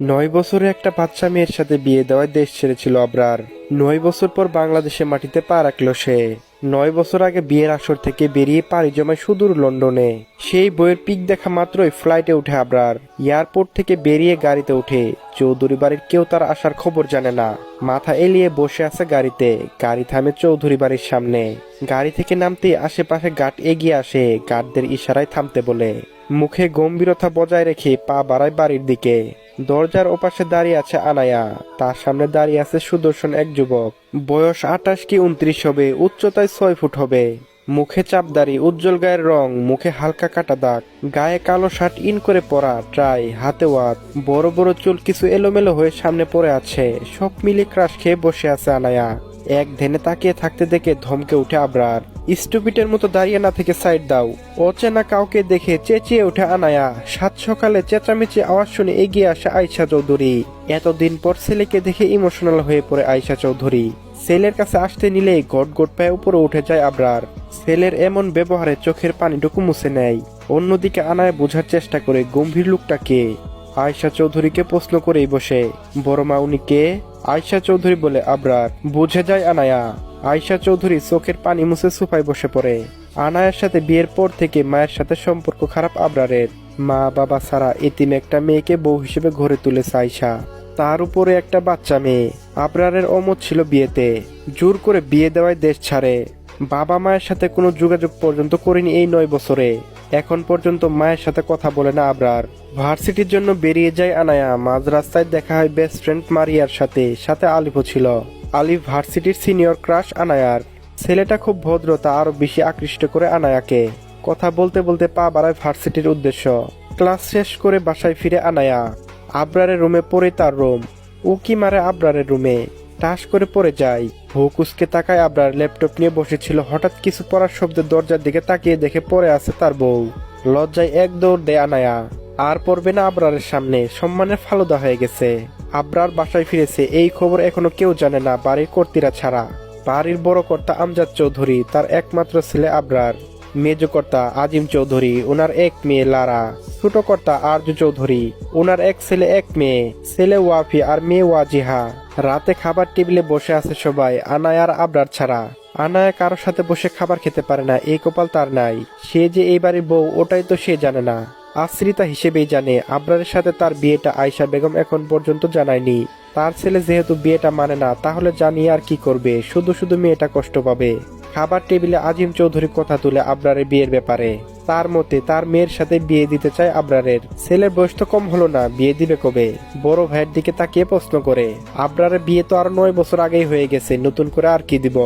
নয় বছরে একটা বাচ্চা মেয়ের সাথে বিয়ে দেওয়ায় দেশ ছেড়েছিল আবরার। নয় বছর পর বাংলাদেশে মাটিতে পা রাখল সে। নয় বছর আগে বিয়ের আসর থেকে বেরিয়ে পাড়ি জমায় সুদূর লন্ডনে। সেই বইয়ের পিক দেখা মাত্রই ফ্লাইটে উঠে আবরার। এয়ারপোর্ট থেকে বেরিয়ে গাড়িতে উঠে চৌধুরী বাড়ির কেউ তার আসার খবর জানে না। মাথা এলিয়ে বসে আছে গাড়িতে। গাড়ি থামে চৌধুরী বাড়ির সামনে। গাড়ি থেকে নামতে আশেপাশে গার্ড এগিয়ে আসে। গার্ডদের ইশারায় থামতে বলে। মুখে গম্ভীরতা বজায় রেখে পা বাড়ায় বাড়ির দিকে। দরজার ওপাশে দাঁড়িয়ে আছে আনায়া। তার সামনে দাঁড়িয়ে আছে সুদর্শন এক যুবক। বয়স আঠাশ কি উনত্রিশ হবে, উচ্চতায় ছয় ফুট হবে। মুখে চাপদারি উজ্জ্বল গায়ের রং, মুখে হালকা কাটা দাগ, গায়ে কালো শার্ট ইন করে পরা, ট্রাই, হাতে ওয়াত। বড় বড় চুল কিছু এলোমেলো হয়ে সামনে পড়ে আছে, সব মিলে ক্রাশ খেয়ে বসে আছে আনায়া। এক ধ্যানে তাকিয়ে থাকতে দেখে ধমকে উঠে আবরার। স্টুপিটের মতো দাঁড়িয়ে না থেকে সাইড দাও। অচেনা কাউকে দেখে চেঁচিয়ে উঠে আনায়া। সাত সকালে চেঁচামেচি আওয়াজ শুনে এগিয়ে আসে আয়শা চৌধুরী। এতদিন পর ছেলেকে দেখে ইমোশনাল হয়ে পড়ে আয়শা চৌধুরী। ছেলের কাছে আসতে নিলেই গট গট পায়ে উপরে উঠে যায় আবরার। ছেলের এমন ব্যবহারে চোখের পানিটুকু মুছে নেয়। অন্যদিকে আনায় বোঝার চেষ্টা করে, গম্ভীর লোকটা কে? আয়শা চৌধুরীকে প্রশ্ন করেই বসে। বড় মা উনি কে? আয়শা চৌধুরী বলে, আবরার। বুঝে যায় আনায়া। আয়শা চৌধুরী চোখের পানি মুছে সোফায় বসে পড়ে। আনায়ার সাথে বিয়ের পর থেকে মায়ের সাথে সম্পর্ক খারাপ আবরারের। মা বাবা ছাড়া এতিম একটা মেয়েকে বউ হিসেবে ঘরে তুলেছে আয়শা। তার উপরে একটা বাচ্চা মেয়ে। আবরারের অমত ছিল বিয়েতে। জোর করে বিয়ে দেওয়ায় দেশ ছাড়ে। বাবা মায়ের সাথে কোনো যোগাযোগ পর্যন্ত করেনি এই নয় বছরে। এখন পর্যন্ত মায়ের সাথে কথা বলে না আবরার। ভার্সিটির জন্য বেরিয়ে যায় আনায়া। মাঝ রাস্তায় দেখা হয় বেস্ট ফ্রেন্ড মারিয়ার সাথে সাথে আলিফও ছিল। আলিফ ভার্সিটির সিনিয়র ক্রাশ আনায়ার। ছেলেটা খুব ভদ্র, তা আরও বেশি আকৃষ্ট করে আনায়াকে। কথা বলতে বলতে পা বাড়ায় ভার্সিটির উদ্দেশ্য। ক্লাস শেষ করে বাসায় ফিরে আনায়া। আবরারের রুমে পড়ে তার রুম। উকি মারে আবরারের রুমে? টাস করে পড়ে যায়। হুকুসকে তাকায় আবরার ল্যাপটপ নিয়ে বসেছিল। হঠাৎ কিছু পড়ার শব্দে দরজার দিকে তাকিয়ে দেখে পড়ে আছে তার বউ। লজ্জায় এক দৌড় দেয় আনায়া। আর পড়বে না আবরারের সামনে। সম্মানের ফালুদা হয়ে গেছে। আবরার বাসায় ফিরেছে। এই খবর এখনও কেউ জানে না বাড়ির কর্তীরা ছাড়া। বাড়ির বড় কর্তা আমজাদ চৌধুরী, তার একমাত্র ছেলে আবরার। মেজ কর্তা আজিম চৌধুরী ওনার এক মেয়ে লারা। ছোট কর্তা আরজু চৌধুরী ওনার এক ছেলে এক মেয়ে, ছেলে ওয়াফি আর মেয়ে ওয়াজিহা। রাতে খাবার টেবিলে বসে আছে সবাই, আনায় আর আবরার ছাড়া। আনায়া কারোর সাথে বসে খাবার খেতে পারে না, এই কপাল তার নাই। সে যে এই বাড়ির বউ, ওটাই তো সে জানে না। আশ্রিতা হিসেবেই জানে, আবরারের সাথে তার বিয়েটা আয়শা বেগম এখন পর্যন্ত জানায়নি। তার ছেলে যেহেতু বিয়েটা মানে না, তাহলে জানিয়ে আর কি করবে, শুধু শুধু মেয়েটা কষ্ট পাবে। খাবার টেবিলে আজিম চৌধুরী কথা তুলে আবরারের বিয়ের ব্যাপারে। তার মতে, তার মেয়ের সাথে বিয়ে দিতে চায় আবরারের। ছেলের বয়স তো কম হলো না, বিয়ে দিবে কবে? বড় ভাইয়ের দিকে তাকিয়ে প্রশ্ন করে। আবরারের বিয়ে তো আর নয় বছর আগেই হয়ে গেছে, নতুন করে আর কি দিব?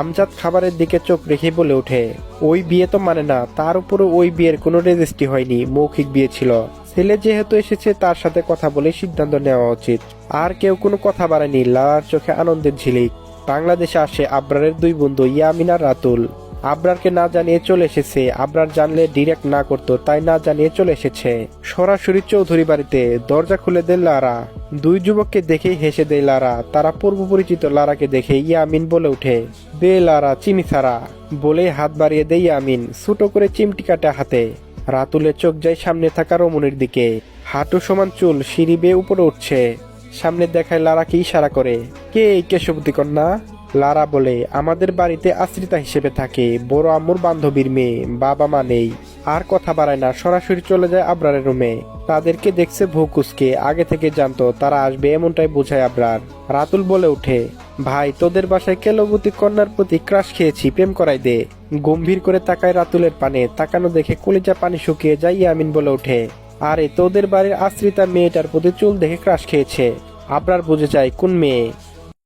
আমজাদ খাবারের দিকে চোখ রেখে বলে ওঠে, ওই বিয়ে তো মানে না, তার উপরে ওই বিয়ের কোনো রেজিস্ট্রি হয়নি, মৌখিক বিয়ে ছিল। ছেলে যেহেতু এসেছে, তার সাথে কথা বলে সিদ্ধান্ত নেওয়া উচিত। আর কেউ কোনো কথা বাড়ায়নি, লালার চোখে আনন্দের ঝিলিক। বাংলাদেশে আসে আব্রারের দুই বন্ধু ইয়ামিনার রাতুল। আবরারকে না জানিয়ে চলে এসেছে। আবরার জানলে ডিরেক্ট না করতো, তাই না জানিয়ে চলে এসেছে। সরাসরি চৌধুরী বাড়িতে দরজা খুলে দেন লারা। দুই যুবককে দেখেই হেসে দেয় লারা। তারা পূর্ব পরিচিত লারাকে দেখে ইয়ামিন বলে ওঠে বে লারা, চিনি ছাড়া। বলে হাত বাড়িয়ে দেয় ইয়ামিন, ছোটো করে চিমটি কাটে হাতে। রাতুলের চোখ যায় সামনে থাকা রমণীর দিকে। হাঁটু সমান চুল, সিঁড়ি বেয়ে উপরে উঠছে। সামনে দেখায় লারাকে ইশারা করে, কে এই কেশবতী কন্যা? লারা বলে, আমাদের বাড়িতে আশ্রিতা হিসেবে থাকে, বড় আম্মুর বান্ধবীর মেয়ে, বাবা মা নেই। আর কথা বাড়ায় না, সরাসরি চলে যায় আবরারের রুমে। তাদেরকে দেখছে ভৌকুসকে আগে থেকে জানতো, তারা আসবে এমনটাই বোঝায় আবরার। রাতুল বলে ওঠে, ভাই, তোদের বাসায় কেলবতী কন্যার প্রতি ক্রাশ খেয়েছি, প্রেম করাই দে। গম্ভীর করে তাকায় রাতুলের পানে, তাকানো দেখে কলিজা পানি শুকিয়ে যায় ইয়ামিন বলে ওঠে, আরে, তোদের বাড়ির আশ্রিতা মেয়েটার প্রতি চুল দেখে ক্রাশ খেয়েছে। আবরার বুঝে যায়, কোন মেয়ে?